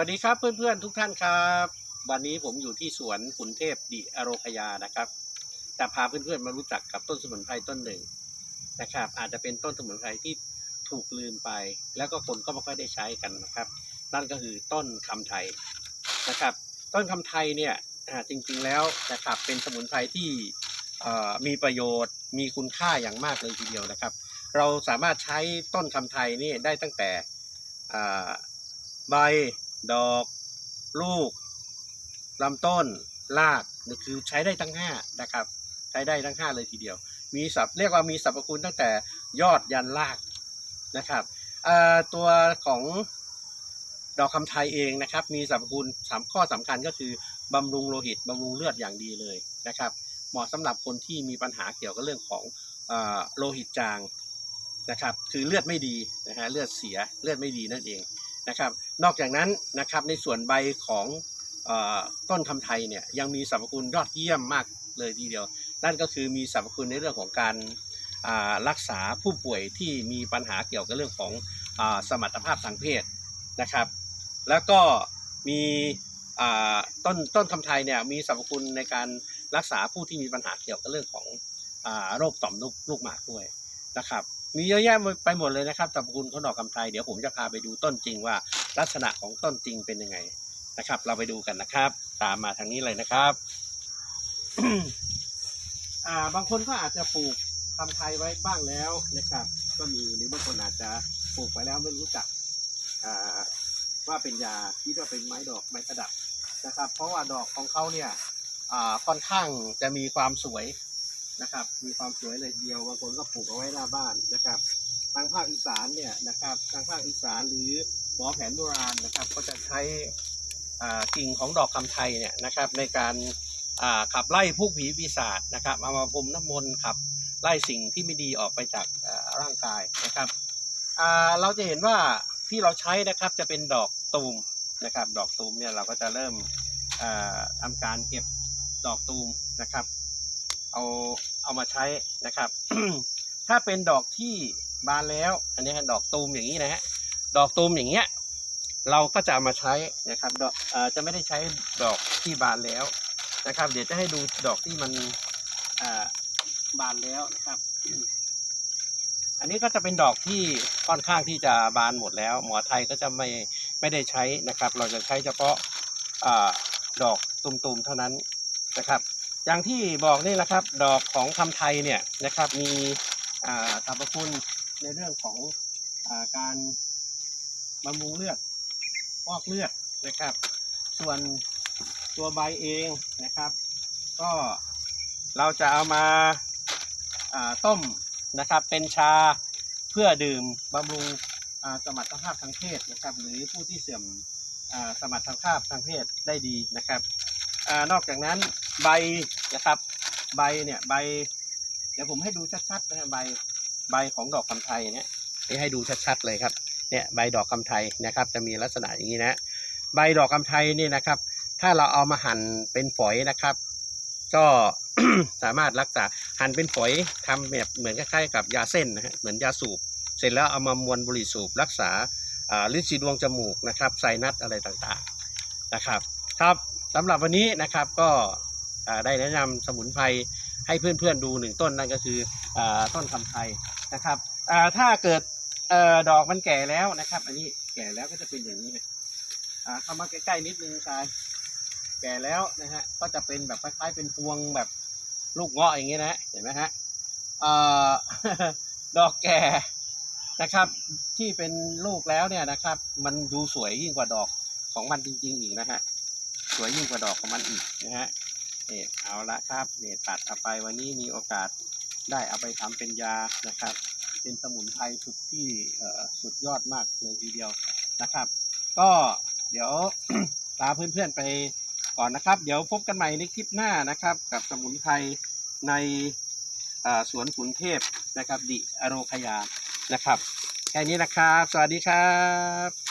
วัสดีครับเพื่อนๆทุกท่านครับ วันนี้ผมอยู่ที่สวนขุนเทพดิอโรคยานะครับจะพาเพื่อนๆมารู้จักกับต้นสมุนไพรต้นหนึ่งนะครับ อาจจะเป็นต้นสมุนไพรที่ถูกลืมไป แล้วก็คนก็ไม่ค่อยได้ใช้กันนะครับ นั่นก็คือต้นคำไทยนะครับ ต้นคำไทยเนี่ยจริงๆแล้วนะครับเป็นสมุนไพรที่มีประโยชน์ มีคุณค่าอย่างมากเลยทีเดียวนะครับ เราสามารถใช้ต้นคำไทยนี่ได้ตั้งแต่ใบ ดอก ลูกลำต้นรากนี่คือใช้ได้ทั้งห้านะครับ ใช้ได้ทั้งห้าเลยทีเดียว มีสับเรียกว่ามีสรรพคุณตั้งแต่ยอดยันรากนะครับตัวของดอกคำไทยเองนะครับ มีสรรพคุณสามข้อสำคัญก็คือบำรุงโลหิตบำรุงเลือดอย่างดีเลยนะครับ เหมาะสำหรับคนที่มีปัญหาเกี่ยวกับเรื่องของอโลหิตจางนะครับ คือเลือดไม่ดีนะฮะเลือดเสียเลือดไม่ดีนั่นเอง นะครับ นอกจากนั้นนะครับในส่วนใบของอต้นคำไทยเนี่ยยังมีสรรพคุณยอดเยี่ยมมากเลยทีเดียว นั่นก็คือมีสรรพคุณในเรื่องของการรักษาผู้ป่วยที่มีปัญหาเกี่ยวกับเรื่องของอสมรรถภาพทางเพศนะครับ แล้วก็มีต้นต้นคำไทยเนี่ยมีสรรพคุณในการรักษาผู้ที่มีปัญหาเกี่ยวกับเรื่องของอโรคต่อมลูกหมากด้วยนะครับ มีเยอะแยะไปหมดเลยนะครับสรรพคุณของดอกคำไทยเดี๋ยวผมจะพาไปดูต้นจริงว่า ลักษณะของต้นจริงเป็นยังไงนะครับ เราไปดูกันนะครับ ตามมาทางนี้เลยนะครับอ่าบางคนก็อาจจะปลูกคำไทยไว้บ้างแล้วนะครับ ก็มีหรือบางคนอาจจะปลูกไว้แล้วไม่รู้จักอ่าว่าเป็นยาคิดว่าเป็นไม้ดอกไม้ประดับนะครับ เพราะว่าดอกของเขาเนี่ยค่อนข้างจะมีความสวย นะครับ มีความสวยเลยเดียวบางคนก็ปลูกเอาไว้หน้าบ้านนะครับทางภาคอีสานเนี่ยนะครับทางภาคอีสานหรือหมอแผนโบราณนะครับ ก็จะใช้กิ่งของดอกคำไทยเนี่ยนะครับในการขับไล่พวกผีปีศาจนะครับเอามาพรมน้ำมนต์ขับไล่สิ่งที่ไม่ดีออกไปจากร่างกายนะครับเราจะเห็นว่าที่เราใช้นะครับจะเป็นดอกตูมนะครับ ดอกตูมเนี่ยเราก็จะเริ่มอ่าทำการเก็บดอกตูมนะครับ เอาเอามาใช้นะครับ ถ้าเป็นดอกที่บานแล้ว อันนี้ดอกตูมอย่างนี้นะฮะดอกตูมอย่างเงี้ยเราก็จะเอามาใช้นะครับดอกอจะไม่ได้ใช้ดอกที่บานแล้วนะครับ เดี๋ยวจะให้ดูดอกที่มันบานแล้วนะครับ อันนี้ก็จะเป็นดอกที่ค่อนข้างที่จะบานหมดแล้ว หมอไทยก็จะไม่ไม่ได้ใช้นะครับ เราจะใช้เฉพาะอดอกตุ่มๆเท่านั้นนะครับ อย่างที่บอกนี่แหละครับ ดอกของคำไทยเนี่ยนะครับมีอ่าสรรพคุณในเรื่องของอาการบำรุงเลือดฟอกเลือดนะครับ ส่วนตัวใบเองนะครับ ก็เราจะเอามาาต้มนะครับเป็นชาเพื่อดื่มบำรุงสมรรถภาพทางเพศนะครับ หรือผู้ที่เสื่อมสมรรถภาพทางเพศได้ดีนะครับอนอกจากนั้นใบ นะครับ ใบเนี่ยใบ เดี๋ยวผมให้ดูชัดๆนะใบใบของดอกคำไทยเนี่ยนี่ให้ดูชัดๆเลยครับเนี่ยใบดอกคำไทยนะครับ จะมีลักษณะอย่างนี้นะ ใบดอกคำไทยนี่นะครับ ถ้าเราเอามาหั่นเป็นฝอยนะครับ ก็สามารถรักษาหั่นเป็นฝอยทำแบบเหมือนคล้ายๆกับยาเส้นนะฮะเหมือนยาสูบ เสร็จแล้วเอามามวนบุหรี่สูบรักษาลิ้นสีดวงจมูกนะครับไซนัสอะไรต่างๆนะครับ ครับสำหรับวันนี้นะครับก็ ได้แนะนำสมุนไพรให้เพื่อนๆดูหนึ่งต้นนั่นก็คืออต้นคำไทยนะครับถ้าเกิดอดอกมันแก่แล้วนะครับ อันนี้แก่แล้วก็จะเป็นอย่างนี้เข้ามาใกล้ๆนิดนึงกายแก่แล้วนะฮะก็จะเป็นแบบคล้ายๆเป็นพวงแบบลูกเงาะอย่างเงี้ยนะเห็นไหมฮะออดอกแก่นะครับที่เป็นลูกแล้วเนี่ยนะครับ มันดูสวยยิ่งกว่าดอกของมันจริงๆอีกนะฮะสวยยิ่งกว่าดอกของมันอีกนะฮะ นี่เอาละครับเนี่ตัดเอาไปวันนี้มีโอกาสได้เอาไปทำเป็นยานะครับ เป็นสมุนไพรสุดที่สุดยอดมากเลยทีเดียวนะครับ ก็เดี๋ยวลาเพื่อนๆไปก่อนนะครับ เดี๋ยวพบกันใหม่ในคลิปหน้านะครับ กับสมุนไพรในสวนขุนเทพนะครับ ดิอโรคยานะครับ แค่นี้นะครับ สวัสดีครับ